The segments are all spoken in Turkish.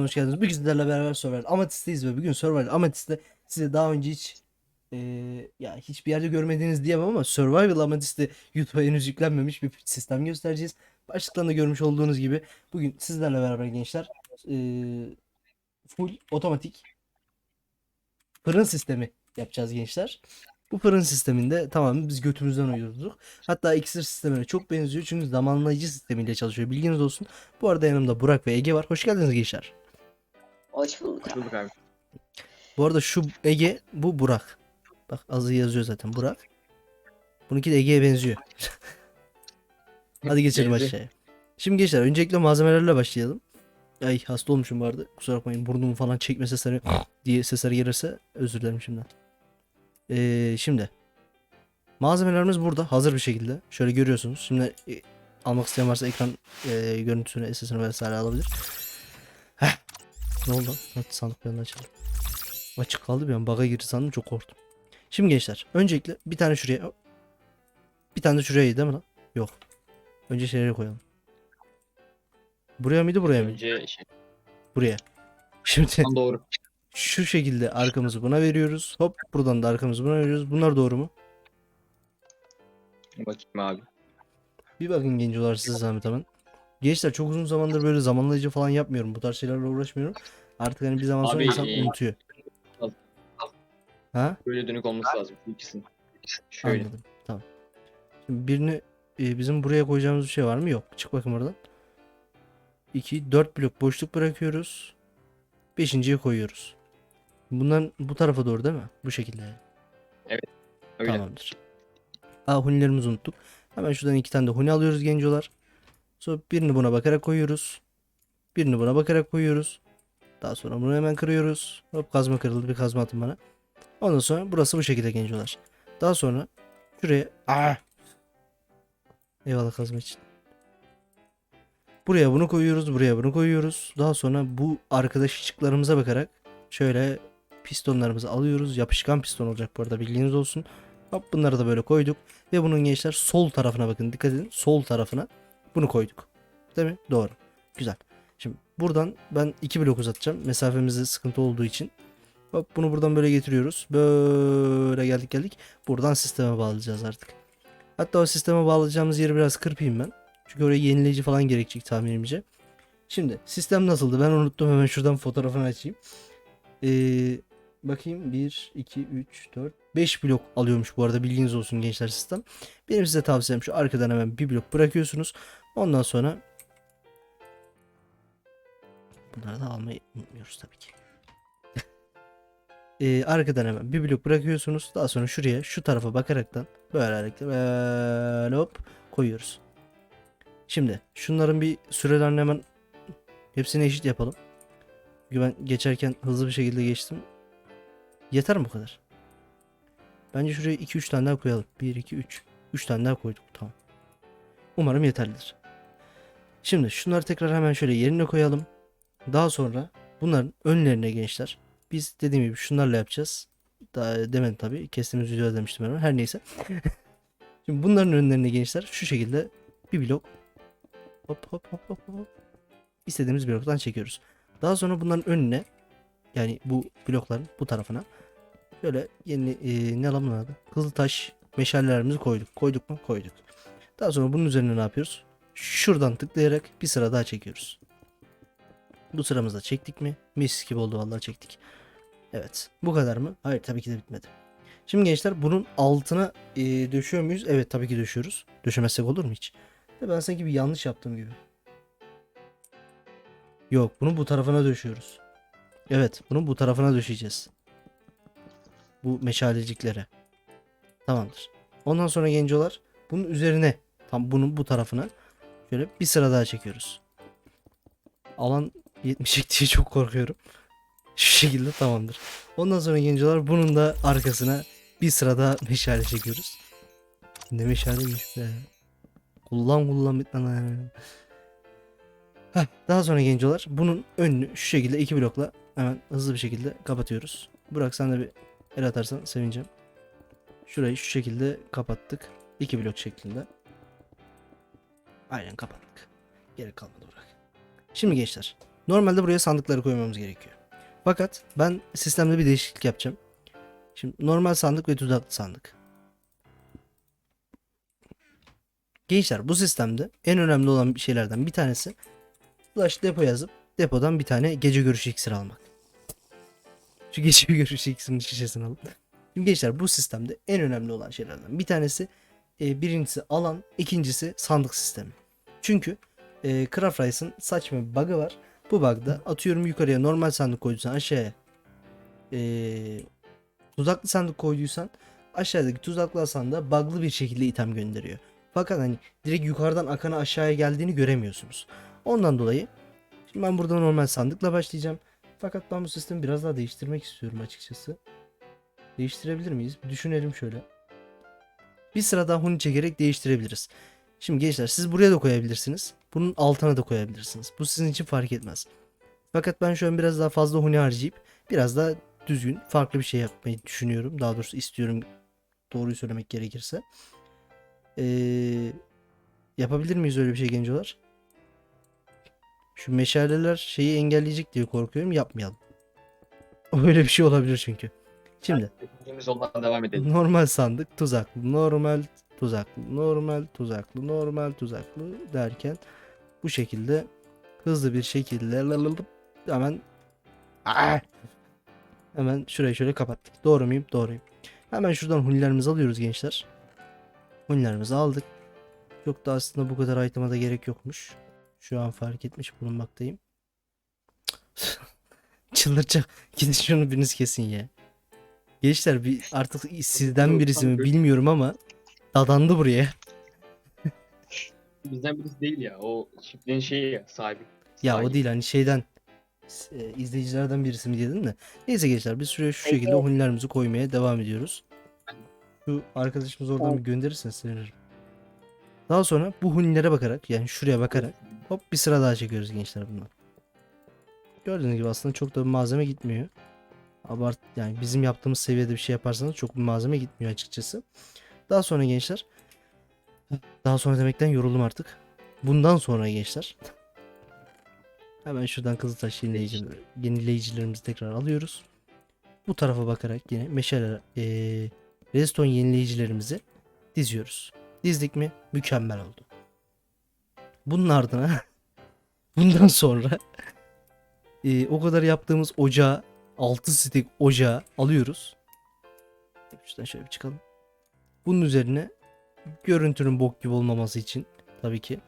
Kanalıma hoş geldiniz. Bugün sizlerle beraber Survival Ametist'teyiz ve bugün Survival Ametist'te size daha önce hiç eee, ya hiçbir yerde görmediğiniz diyemem ama Survival Ametist'te YouTube'a henüz yüklenmemiş bir sistem göstereceğiz. Başlıktan da görmüş olduğunuz gibi bugün sizlerle beraber gençler eee, full otomatik fırın sistemi yapacağız gençler. Bu fırın sisteminde tamamen biz götümüzden uyurduk. Hatta iksir sistemine çok benziyor çünkü zamanlayıcı sistemiyle çalışıyor. Bilginiz olsun. Bu arada yanımda Burak ve Ege var. Hoş geldiniz gençler. Hoş bulduk abi. Bulduk abi. Bu arada şu Ege, bu Burak. Bak azı yazıyor zaten Burak. Bununki de Ege'ye benziyor. Hadi geçelim aşağıya. Şimdi gençler öncelikle malzemelerle başlayalım. Ay hasta olmuşum bu arada. Kusura bakmayın burnumu falan çekme sesleri diye sesler gelirse özür dilerim şimdiden. Ee, şimdi malzemelerimiz burada hazır bir şekilde. Şöyle görüyorsunuz. Şimdi e, almak isteyen varsa ekran e, görüntüsünü, SS'ini vesaire alabilir. Ne oldu? Hadi sandık bir anda açalım. Açık kaldı bir an bug'a girdi sandım çok korktum. Şimdi gençler öncelikle bir tane şuraya bir tane de şuraya değil mi lan? Yok. Önce şeyleri koyalım. Buraya mıydı buraya mıydı? Önce şey. Buraya. Şimdi Tam doğru. şu şekilde arkamızı buna veriyoruz. Hop buradan da arkamızı buna veriyoruz. Bunlar doğru mu? Bakayım abi. Bir bakın gencolar size zahmet hemen. Gençler çok uzun zamandır böyle zamanlayıcı falan yapmıyorum. Bu tarz şeylerle uğraşmıyorum. Artık hani bir zaman sonra Abi, insan e, unutuyor. Ha? Böyle dönük olması lazım. bu ikisinin. Şöyle. Anladım. Tamam. Şimdi birini e, bizim buraya koyacağımız bir şey var mı? Yok. Çık bakayım oradan. 2 4 blok boşluk bırakıyoruz. Beşinciye koyuyoruz. Bundan bu tarafa doğru değil mi? Bu şekilde. yani. Öyle. Tamamdır. Aa hunilerimizi unuttuk. Hemen şuradan iki tane de huni alıyoruz gencolar. Sonra birini buna bakarak koyuyoruz. Birini buna bakarak koyuyoruz. Daha sonra bunu hemen kırıyoruz. Hop kazma kırıldı bir kazma atın bana. Ondan sonra burası bu şekilde gencolar. Daha sonra şuraya Aa! Eyvallah kazma için. Buraya bunu koyuyoruz, buraya bunu koyuyoruz. Daha sonra bu arkadaş ışıklarımıza bakarak şöyle pistonlarımızı alıyoruz. Yapışkan piston olacak bu arada bilginiz olsun. Hop bunları da böyle koyduk. Ve bunun gençler sol tarafına bakın. Dikkat edin. Sol tarafına bunu koyduk. Değil mi? Doğru. Güzel. Şimdi buradan ben iki blok uzatacağım. Mesafemizde sıkıntı olduğu için. Hop bunu buradan böyle getiriyoruz. Böyle geldik geldik. Buradan sisteme bağlayacağız artık. Hatta o sisteme bağlayacağımız yeri biraz kırpayım ben. Çünkü oraya yenileyici falan gerekecek tahminimce. Şimdi sistem nasıldı? Ben unuttum. Hemen şuradan fotoğrafını açayım. Ee, bakayım 1, 2, 3, 4, 5 blok alıyormuş bu arada bilginiz olsun gençler sistem. Benim size tavsiyem şu arkadan hemen bir blok bırakıyorsunuz. Ondan sonra bunları da almayı unutmuyoruz tabii ki. Ee, arkadan hemen bir blok bırakıyorsunuz. Daha sonra şuraya şu tarafa bakaraktan böyle hareketler böyle hop koyuyoruz. Şimdi şunların bir sürelerini hemen hepsini eşit yapalım. Çünkü ben geçerken hızlı bir şekilde geçtim. Yeter mi bu kadar? Bence şuraya 2-3 tane daha koyalım. 1, 2, 3. 3 tane daha koyduk. Tamam. Umarım yeterlidir. Şimdi şunları tekrar hemen şöyle yerine koyalım. Daha sonra bunların önlerine gençler. Biz dediğim gibi şunlarla yapacağız. Daha demedim tabii. Kestiğimiz videoda demiştim ben. Her neyse. Şimdi bunların önlerine gençler şu şekilde bir blok hop hop hop hop hop istediğimiz bloktan çekiyoruz. Daha sonra bunların önüne yani bu blokların bu tarafına Böyle yeni e, ne bunun adı? Kızıltaş meşalelerimizi koyduk. Koyduk mu? Koyduk. Daha sonra bunun üzerine ne yapıyoruz? Şuradan tıklayarak bir sıra daha çekiyoruz. Bu sıramızda çektik mi? Mis gibi oldu vallahi çektik. Evet. Bu kadar mı? Hayır tabii ki de bitmedi. Şimdi gençler bunun altına e, döşüyor muyuz? Evet tabii ki döşüyoruz. Döşemezsek olur mu hiç? Ben sanki bir yanlış yaptığım gibi. Yok bunu bu tarafına döşüyoruz. Evet bunu bu tarafına döşeyeceğiz bu meşaleciklere. Tamamdır. Ondan sonra gencolar bunun üzerine tam bunun bu tarafına şöyle bir sıra daha çekiyoruz. Alan yetmeyecek diye çok korkuyorum. Şu şekilde tamamdır. Ondan sonra gencolar bunun da arkasına bir sıra daha meşale çekiyoruz. Ne meşaleymiş be. Kullan kullan bitmeden. Heh, daha sonra gencolar bunun önünü şu şekilde iki blokla hemen hızlı bir şekilde kapatıyoruz. Burak sen de bir El atarsan sevineceğim. Şurayı şu şekilde kapattık. İki blok şeklinde. Aynen kapattık. Gerek kalmadı bırak. Şimdi gençler. Normalde buraya sandıkları koymamız gerekiyor. Fakat ben sistemde bir değişiklik yapacağım. Şimdi normal sandık ve tuzaklı sandık. Gençler bu sistemde en önemli olan şeylerden bir tanesi flash depo yazıp depodan bir tane gece görüşü iksiri almak. Şu gece görüşü iksirinin şişesini alıp. Şimdi gençler bu sistemde en önemli olan şeylerden bir tanesi e, birincisi alan, ikincisi sandık sistemi. Çünkü e, Craft Rice'ın saçma bir bug'ı var. Bu bug'da atıyorum yukarıya normal sandık koyduysan aşağıya e, tuzaklı sandık koyduysan aşağıdaki tuzaklı sandığa bug'lı bir şekilde item gönderiyor. Fakat hani direkt yukarıdan akana aşağıya geldiğini göremiyorsunuz. Ondan dolayı şimdi ben burada normal sandıkla başlayacağım. Fakat ben bu sistemi biraz daha değiştirmek istiyorum açıkçası. Değiştirebilir miyiz? Bir düşünelim şöyle. Bir sıra daha huni çekerek değiştirebiliriz. Şimdi gençler siz buraya da koyabilirsiniz. Bunun altına da koyabilirsiniz. Bu sizin için fark etmez. Fakat ben şu an biraz daha fazla huni harcayıp biraz daha düzgün farklı bir şey yapmayı düşünüyorum. Daha doğrusu istiyorum doğruyu söylemek gerekirse. Ee, yapabilir miyiz öyle bir şey gencolar? Şu meşaleler şeyi engelleyecek diye korkuyorum. Yapmayalım. Öyle bir şey olabilir çünkü. Şimdi Dediğimiz yoldan devam edelim. normal sandık tuzaklı, normal tuzaklı, normal tuzaklı, normal tuzaklı derken bu şekilde hızlı bir şekilde hemen Aa! hemen şurayı şöyle kapattık. Doğru muyum? Doğruyum. Hemen şuradan hunilerimizi alıyoruz gençler. Hunilerimizi aldık. Çok da aslında bu kadar item'a da gerek yokmuş. Şu an fark etmiş bulunmaktayım. Çıldıracak. Gidin şunu biriniz kesin ya. Gençler bir artık sizden birisi mi bilmiyorum ama dadandı buraya. Bizden birisi değil ya. O çiftliğin şeyi ya sahibi. Ya o Sahibi. değil hani şeyden e, izleyicilerden birisi mi diyordun da. Neyse gençler biz şuraya şu Evet. şekilde hunilerimizi koymaya devam ediyoruz. Şu arkadaşımız oradan bir gönderirsen sevinirim. Daha sonra bu hunilere bakarak yani şuraya bakarak hop bir sıra daha çekiyoruz gençler bundan. Gördüğünüz gibi aslında çok da bir malzeme gitmiyor. Abart yani bizim yaptığımız seviyede bir şey yaparsanız çok bir malzeme gitmiyor açıkçası. Daha sonra gençler daha sonra demekten yoruldum artık. Bundan sonra gençler Hemen şuradan Kızıltaş yenileyici, yenileyicilerimizi tekrar alıyoruz. Bu tarafa bakarak yine meşale eee redstone yenileyicilerimizi diziyoruz. Dizdik mi? Mükemmel oldu. Bunun ardına bundan sonra eee, o kadar yaptığımız ocağı 6 stick ocağı alıyoruz. Şuradan şöyle bir çıkalım. Bunun üzerine görüntünün bok gibi olmaması için tabii ki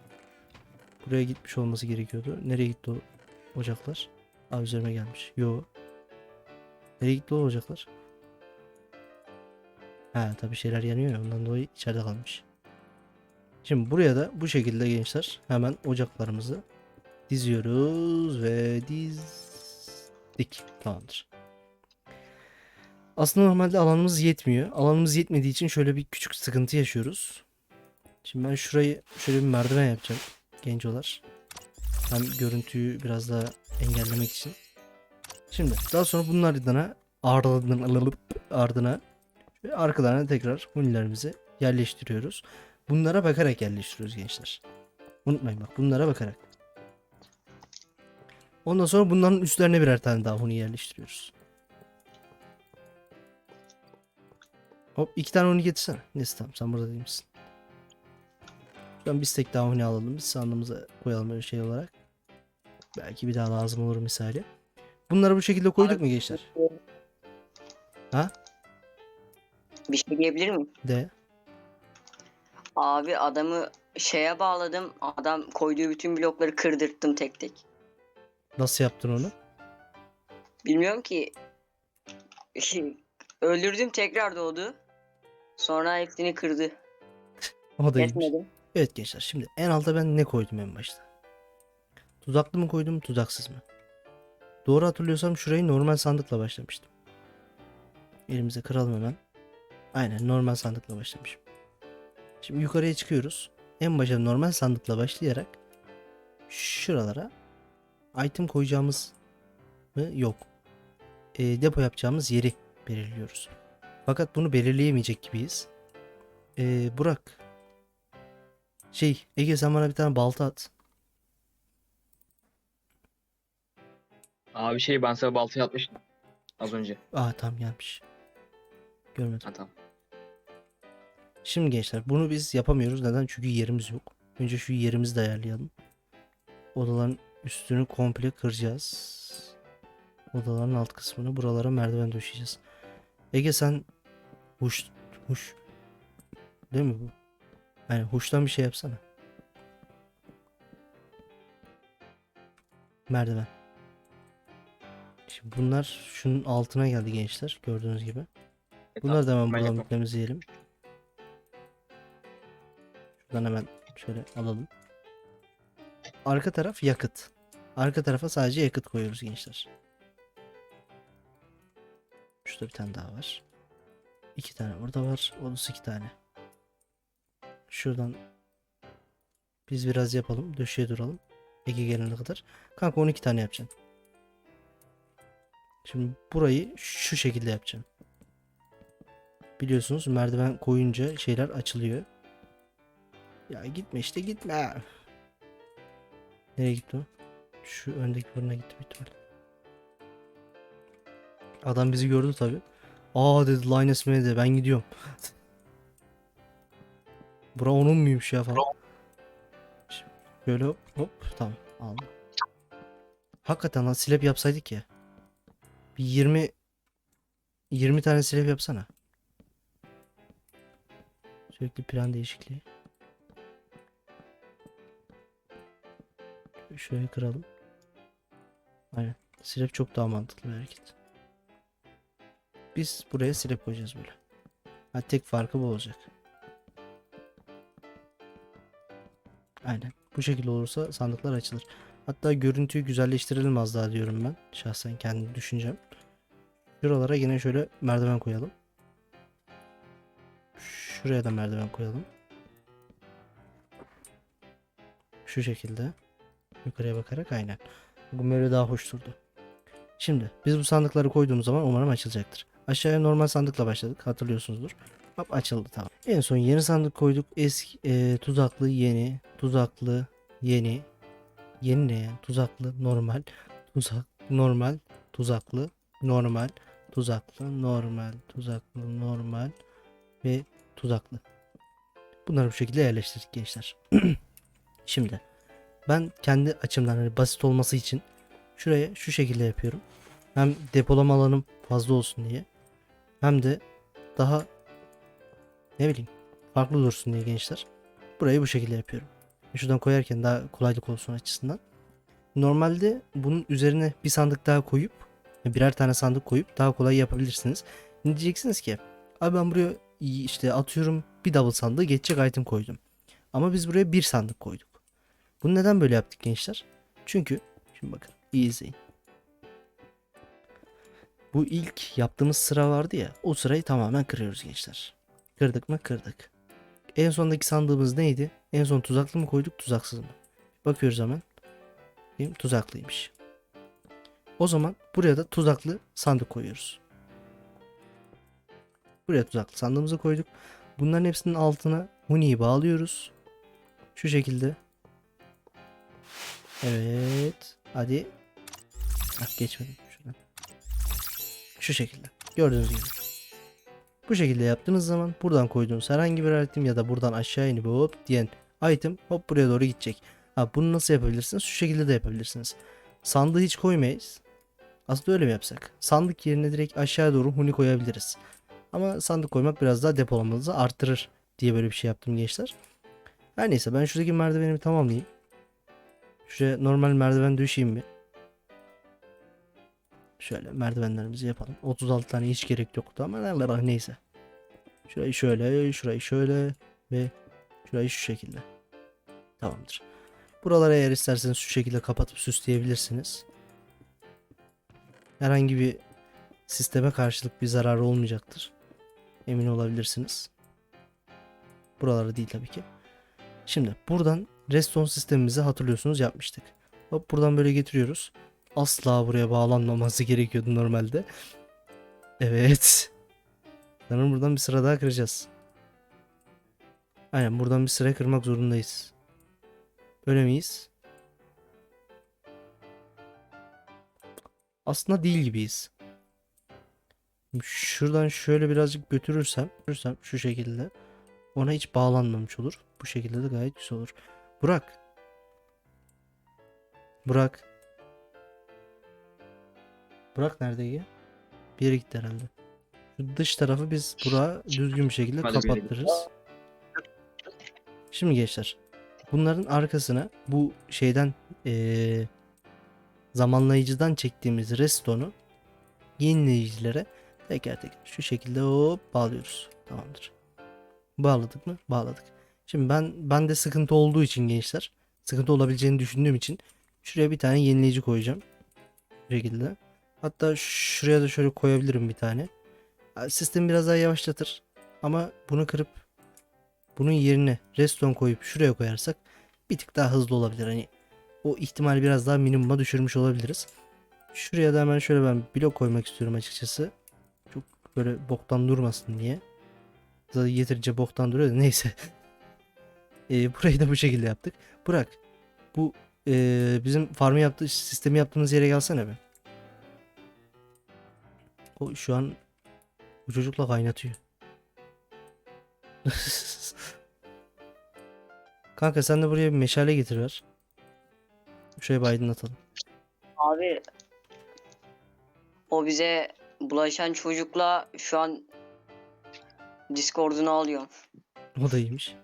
Buraya gitmiş olması gerekiyordu. Nereye gitti o ocaklar? Aa üzerime gelmiş. Yo. Nereye gitti o ocaklar? Ha tabii şeyler yanıyor ya ondan dolayı içeride kalmış. Şimdi buraya da bu şekilde gençler hemen ocaklarımızı diziyoruz ve dizdik. Tamamdır. Aslında normalde alanımız yetmiyor. Alanımız yetmediği için şöyle bir küçük sıkıntı yaşıyoruz. Şimdi ben şurayı şöyle bir merdiven yapacağım gencolar. Hem görüntüyü biraz daha engellemek için. Şimdi daha sonra bunlar ardına ardına ardına ve arkalarına tekrar hunilerimizi yerleştiriyoruz. Bunlara bakarak yerleştiriyoruz gençler. Unutmayın bak bunlara bakarak. Ondan sonra bunların üstlerine birer tane daha huni yerleştiriyoruz. Hop iki tane huni getirsene. Neyse tamam sen burada değil misin? Şuradan bir stack daha huni alalım. Biz sandığımıza koyalım böyle şey olarak. Belki bir daha lazım olur misali. Bunları bu şekilde koyduk mu gençler? Ha? Bir şey diyebilir miyim? De. Abi adamı şeye bağladım. Adam koyduğu bütün blokları kırdırttım tek tek. Nasıl yaptın onu? Bilmiyorum ki. Öldürdüm tekrar doğdu. Sonra hepsini kırdı. O da iyiymiş. Kesmedim. Evet gençler şimdi en alta ben ne koydum en başta? Tuzaklı mı koydum tuzaksız mı? Doğru hatırlıyorsam şurayı normal sandıkla başlamıştım. Elimize kıralım hemen. Aynen normal sandıkla başlamışım. Şimdi yukarıya çıkıyoruz. En başa normal sandıkla başlayarak şuralara item koyacağımız mı? Yok. E, depo yapacağımız yeri belirliyoruz. Fakat bunu belirleyemeyecek gibiyiz. E, Burak şey Ege sen bana bir tane balta at. Abi şey ben sana baltayı atmıştım. Az önce. Aa tamam gelmiş. Görmedim. Ha tamam. Şimdi gençler bunu biz yapamıyoruz. Neden? Çünkü yerimiz yok. Önce şu yerimizi de ayarlayalım. Odaların üstünü komple kıracağız. Odaların alt kısmını buralara merdiven döşeyeceğiz. Ege sen huş huş değil mi bu? Yani huştan bir şey yapsana. Merdiven. Şimdi bunlar şunun altına geldi gençler gördüğünüz gibi. E, Bunları da hemen buradan yapamam. temizleyelim. Şuradan hemen şöyle alalım. Arka taraf yakıt. Arka tarafa sadece yakıt koyuyoruz gençler. Şurada bir tane daha var. İki tane burada var. Olursa iki tane. Şuradan biz biraz yapalım. Döşeye duralım. Ege gelene kadar. Kanka 12 tane yapacaksın. Şimdi burayı şu şekilde yapacağım. Biliyorsunuz merdiven koyunca şeyler açılıyor. Ya gitme işte gitme. Nereye gitti o? Şu öndeki fırına gitti bir ihtimal. Adam bizi gördü tabi. Aa dedi Linus dedi ben gidiyorum. Bura onun muymuş ya falan. Şimdi Şöyle hop, tamam aldım. Hakikaten lan slap yapsaydık ya. Bir 20 20 tane slap yapsana. Sürekli plan değişikliği. Şöyle kıralım. Aynen. Slap çok daha mantıklı bir hareket. Biz buraya slap koyacağız böyle. Ha, tek farkı bu olacak. Aynen. Bu şekilde olursa sandıklar açılır. Hatta görüntüyü güzelleştirelim az daha diyorum ben. Şahsen kendi düşüncem. Şuralara yine şöyle merdiven koyalım. Şuraya da merdiven koyalım. Şu şekilde. Yukarıya bakarak aynen. Bu böyle daha hoş durdu. Şimdi biz bu sandıkları koyduğumuz zaman umarım açılacaktır. Aşağıya normal sandıkla başladık hatırlıyorsunuzdur. Hop açıldı tamam. En son yeni sandık koyduk. Eski e, tuzaklı yeni, tuzaklı yeni. Yeni ne ya? Tuzaklı normal, tuzak normal, tuzaklı normal, tuzaklı normal, tuzaklı normal ve tuzaklı. Bunları bu şekilde yerleştirdik gençler. Şimdi ben kendi açımdan hani basit olması için şuraya şu şekilde yapıyorum. Hem depolama alanım fazla olsun diye hem de daha ne bileyim farklı dursun diye gençler. Burayı bu şekilde yapıyorum. Şuradan koyarken daha kolaylık olsun açısından. Normalde bunun üzerine bir sandık daha koyup birer tane sandık koyup daha kolay yapabilirsiniz. Ne diyeceksiniz ki? Abi ben buraya işte atıyorum bir double sandığı geçecek item koydum. Ama biz buraya bir sandık koyduk. Bunu neden böyle yaptık gençler? Çünkü şimdi bakın iyi izleyin. Bu ilk yaptığımız sıra vardı ya o sırayı tamamen kırıyoruz gençler. Kırdık mı kırdık. En sondaki sandığımız neydi? En son tuzaklı mı koyduk tuzaksız mı? Bakıyoruz hemen. Mi? Tuzaklıymış. O zaman buraya da tuzaklı sandık koyuyoruz. Buraya tuzaklı sandığımızı koyduk. Bunların hepsinin altına huniyi bağlıyoruz. Şu şekilde. Evet. Hadi. Bak geçmedim. Şu şekilde. Gördüğünüz gibi. Bu şekilde yaptığınız zaman buradan koyduğunuz herhangi bir item ya da buradan aşağı inip hop diyen item hop buraya doğru gidecek. Ha, bunu nasıl yapabilirsiniz? Şu şekilde de yapabilirsiniz. Sandığı hiç koymayız. Aslında öyle mi yapsak? Sandık yerine direkt aşağı doğru huni koyabiliriz. Ama sandık koymak biraz daha depolamanızı arttırır diye böyle bir şey yaptım gençler. Her neyse ben şuradaki merdivenimi tamamlayayım. Şuraya normal merdiven düşeyim bir. Şöyle merdivenlerimizi yapalım. 36 tane hiç gerek yoktu ama neyse. Şurayı şöyle, şurayı şöyle ve şurayı şu şekilde. Tamamdır. Buraları eğer isterseniz şu şekilde kapatıp süsleyebilirsiniz. Herhangi bir sisteme karşılık bir zararı olmayacaktır. Emin olabilirsiniz. Buraları değil tabii ki. Şimdi buradan redstone sistemimizi hatırlıyorsunuz yapmıştık. Hop buradan böyle getiriyoruz. Asla buraya bağlanmaması gerekiyordu normalde. Evet. Sanırım buradan bir sıra daha kıracağız. Aynen buradan bir sıra kırmak zorundayız. Öyle miyiz? aslında değil gibiyiz. Şuradan şöyle birazcık götürürsem, götürürsem şu şekilde ona hiç bağlanmamış olur. Bu şekilde de gayet güzel olur. Burak. Burak. Burak nerede ya? Bir yere gitti herhalde. Şu dış tarafı biz Burak'a düzgün bir şekilde Hadi kapattırırız. Şimdi gençler. Bunların arkasına bu şeyden eee, zamanlayıcıdan çektiğimiz restonu yenileyicilere teker teker şu şekilde hop bağlıyoruz. Tamamdır. Bağladık mı? Bağladık. Şimdi ben bende sıkıntı olduğu için gençler, sıkıntı olabileceğini düşündüğüm için şuraya bir tane yenileyici koyacağım. Bu şekilde. Hatta şuraya da şöyle koyabilirim bir tane. Sistemi biraz daha yavaşlatır. Ama bunu kırıp bunun yerine redstone koyup şuraya koyarsak bir tık daha hızlı olabilir. Hani o ihtimali biraz daha minimuma düşürmüş olabiliriz. Şuraya da hemen şöyle ben blok koymak istiyorum açıkçası. Çok böyle boktan durmasın diye. Zaten yeterince boktan duruyor da neyse. Ee, burayı da bu şekilde yaptık. Burak bu ee, bizim farmı yaptığı sistemi yaptığımız yere gelsene be. O şu an bu çocukla kaynatıyor. Kanka sen de buraya bir meşale getir ver. Şuraya bir aydınlatalım. Abi o bize bulaşan çocukla şu an Discord'unu alıyor. O da iyiymiş.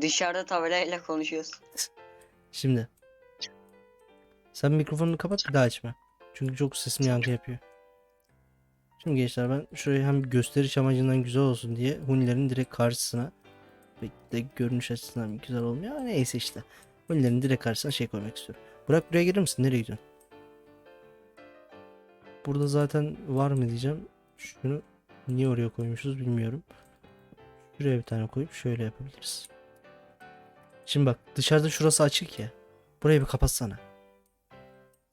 Dışarıda tabelayla konuşuyoruz. Şimdi. Sen mikrofonunu kapat bir daha açma. Çünkü çok sesim yankı yapıyor. Şimdi gençler ben şurayı hem gösteriş amacından güzel olsun diye Hunilerin direkt karşısına pek de görünüş açısından güzel olmuyor neyse işte. Hunilerin direkt karşısına şey koymak istiyorum. Burak buraya gelir misin? Nereye gidiyorsun? Burada zaten var mı diyeceğim. Şunu niye oraya koymuşuz bilmiyorum. Şuraya bir tane koyup şöyle yapabiliriz. Şimdi bak dışarıda şurası açık ya. Burayı bir kapatsana.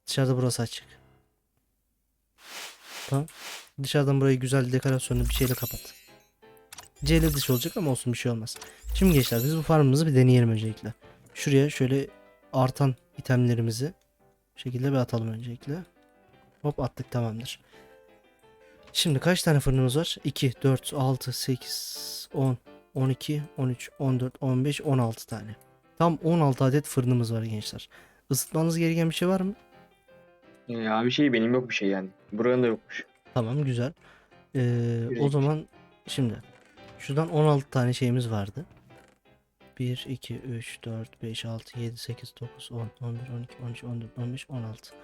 Dışarıda burası açık. Tamam. Dışarıdan burayı güzel dekorasyonlu bir şeyle kapat. CL dışı olacak ama olsun bir şey olmaz. Şimdi gençler biz bu farmımızı bir deneyelim öncelikle. Şuraya şöyle artan itemlerimizi bu şekilde bir atalım öncelikle. Hop attık tamamdır. Şimdi kaç tane fırınımız var? 2, 4, 6, 8, 10, 12, 13, 14, 15, 16 tane. Tam 16 adet fırınımız var gençler. Isıtmanız gereken bir şey var mı? Ya bir şey benim yok bir şey yani. Buranın da yokmuş. Tamam güzel. Ee, o zaman şimdi şuradan 16 tane şeyimiz vardı. 1, 2, 3, 4, 5, 6, 7, 8, 9, 10, 11, 12, 13, 14, 15, 16.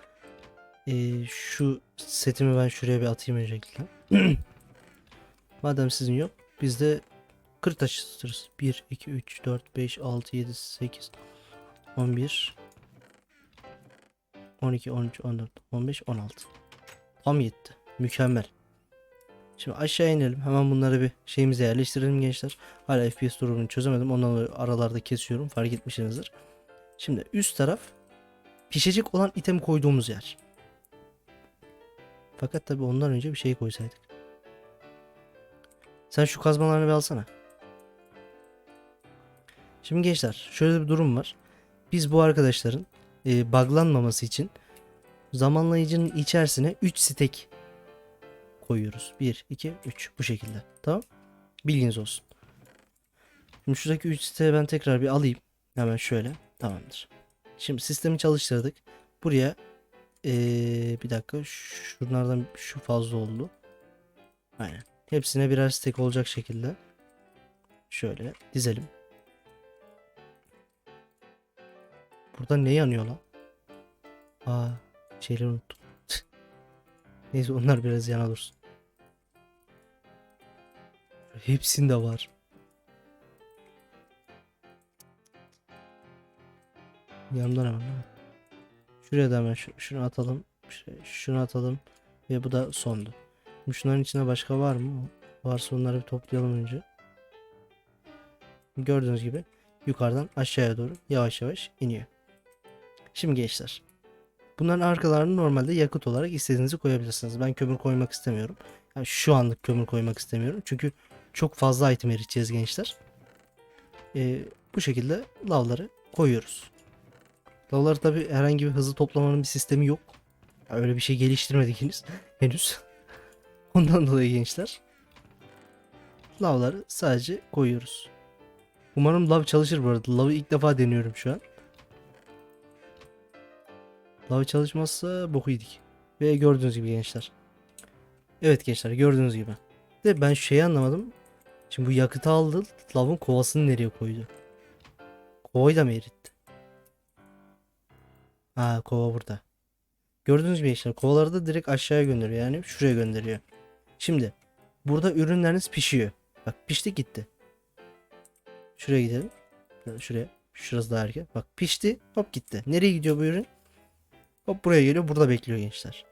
Ee, şu setimi ben şuraya bir atayım öncelikle. Madem sizin yok biz de 40 taş ısıtırız. 1, 2, 3, 4, 5, 6, 7, 8, 11, 12, 13, 14, 15, 16. Tam yetti. Mükemmel. Şimdi aşağı inelim. Hemen bunları bir şeyimize yerleştirelim gençler. Hala FPS durumunu çözemedim. Ondan aralarda kesiyorum. Fark etmişsinizdir. Şimdi üst taraf pişecek olan item koyduğumuz yer. Fakat tabi ondan önce bir şey koysaydık. Sen şu kazmalarını bir alsana. Şimdi gençler şöyle bir durum var. Biz bu arkadaşların e, buglanmaması için zamanlayıcının içerisine 3 stek koyuyoruz. 1, 2, 3 bu şekilde. Tamam. Bilginiz olsun. Şimdi şuradaki 3 siteyi ben tekrar bir alayım. Hemen şöyle. Tamamdır. Şimdi sistemi çalıştırdık. Buraya ee, bir dakika şunlardan şu fazla oldu. Aynen. Hepsine birer stek olacak şekilde. Şöyle dizelim. Burada ne yanıyor lan? Aa, şeyleri unuttum. Neyse onlar biraz yana dursun. Hepsinde var. Yanımdan hemen. Şuraya da hemen şu- şunu atalım. Şunu atalım. Ve bu da sondu. Şimdi şunların içinde başka var mı? Varsa onları bir toplayalım önce. Gördüğünüz gibi yukarıdan aşağıya doğru yavaş yavaş iniyor. Şimdi gençler. Bunların arkalarını normalde yakıt olarak istediğinizi koyabilirsiniz. Ben kömür koymak istemiyorum. Yani şu anlık kömür koymak istemiyorum. Çünkü çok fazla item eriteceğiz gençler. Ee, bu şekilde lavları koyuyoruz. Lavları tabi herhangi bir hızlı toplamanın bir sistemi yok. Ya öyle bir şey geliştirmedik henüz. henüz. Ondan dolayı gençler. Lavları sadece koyuyoruz. Umarım lav çalışır bu arada. Lavı ilk defa deniyorum şu an. Lav çalışmazsa boku. Ve gördüğünüz gibi gençler. Evet gençler gördüğünüz gibi. De ben şeyi anlamadım. Şimdi bu yakıtı aldı. Lavın kovasını nereye koydu? Kovayı da mı eritti? Ha kova burada. Gördüğünüz gibi gençler kovaları da direkt aşağıya gönderiyor yani şuraya gönderiyor. Şimdi burada ürünleriniz pişiyor. Bak pişti gitti. Şuraya gidelim. Şuraya. Şurası daha erken. Bak pişti hop gitti. Nereye gidiyor bu ürün? Hop buraya geliyor burada bekliyor gençler.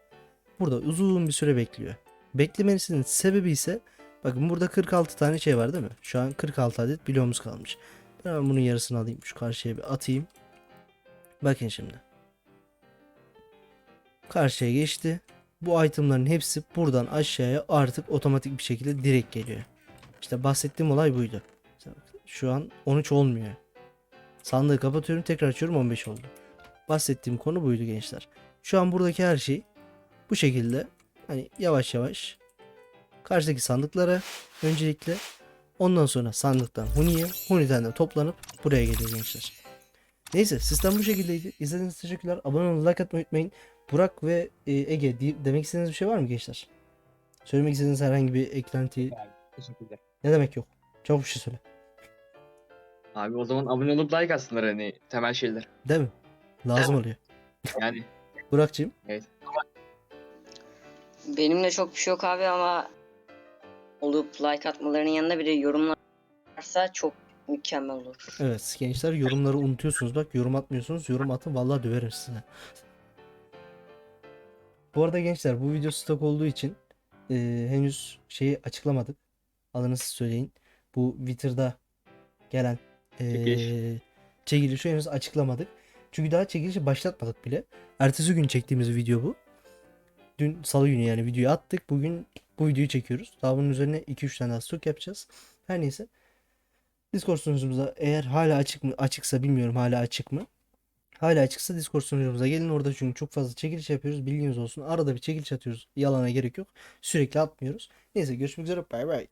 Burada uzun bir süre bekliyor. Beklemesinin sebebi ise bakın burada 46 tane şey var değil mi? Şu an 46 adet bloğumuz kalmış. Ben bunun yarısını alayım. Şu karşıya bir atayım. Bakın şimdi. Karşıya geçti. Bu itemların hepsi buradan aşağıya artık otomatik bir şekilde direkt geliyor. İşte bahsettiğim olay buydu. Şu an 13 olmuyor. Sandığı kapatıyorum tekrar açıyorum 15 oldu. Bahsettiğim konu buydu gençler. Şu an buradaki her şey bu şekilde hani yavaş yavaş karşıdaki sandıklara öncelikle ondan sonra sandıktan Huni'ye Huni'den de toplanıp buraya geliyor gençler. Neyse sistem bu şekildeydi. İzlediğiniz için teşekkürler. Abone olmayı, like atmayı unutmayın. Burak ve e, Ege demek istediğiniz bir şey var mı gençler? Söylemek istediğiniz herhangi bir eklenti Teşekkürler. ne demek yok? Çabuk bir şey söyle. Abi o zaman abone olup like atsınlar hani temel şeyler. Değil mi? Lazım oluyor. Yani Burak'cığım Benim de çok bir şey yok abi ama olup like atmalarının yanında bir de yorumlar varsa çok mükemmel olur. evet gençler yorumları unutuyorsunuz. Bak yorum atmıyorsunuz. Yorum atın vallahi döverim size. Bu arada gençler bu video stok olduğu için e, henüz şeyi açıklamadık. Adını siz söyleyin. Bu Twitter'da gelen e, Çekiliş. çekilişi henüz açıklamadık. Çünkü daha çekilişi başlatmadık bile. Ertesi gün çektiğimiz video bu. Dün salı günü yani videoyu attık. Bugün bu videoyu çekiyoruz. Daha bunun üzerine 2-3 tane daha stok yapacağız. Her neyse. Discord sunucumuza eğer hala açık mı açıksa bilmiyorum hala açık mı. Hala açıksa Discord sunucumuza gelin orada çünkü çok fazla çekiliş yapıyoruz. Bilginiz olsun. Arada bir çekiliş atıyoruz. Yalana gerek yok. Sürekli atmıyoruz. Neyse görüşmek üzere. Bay bay.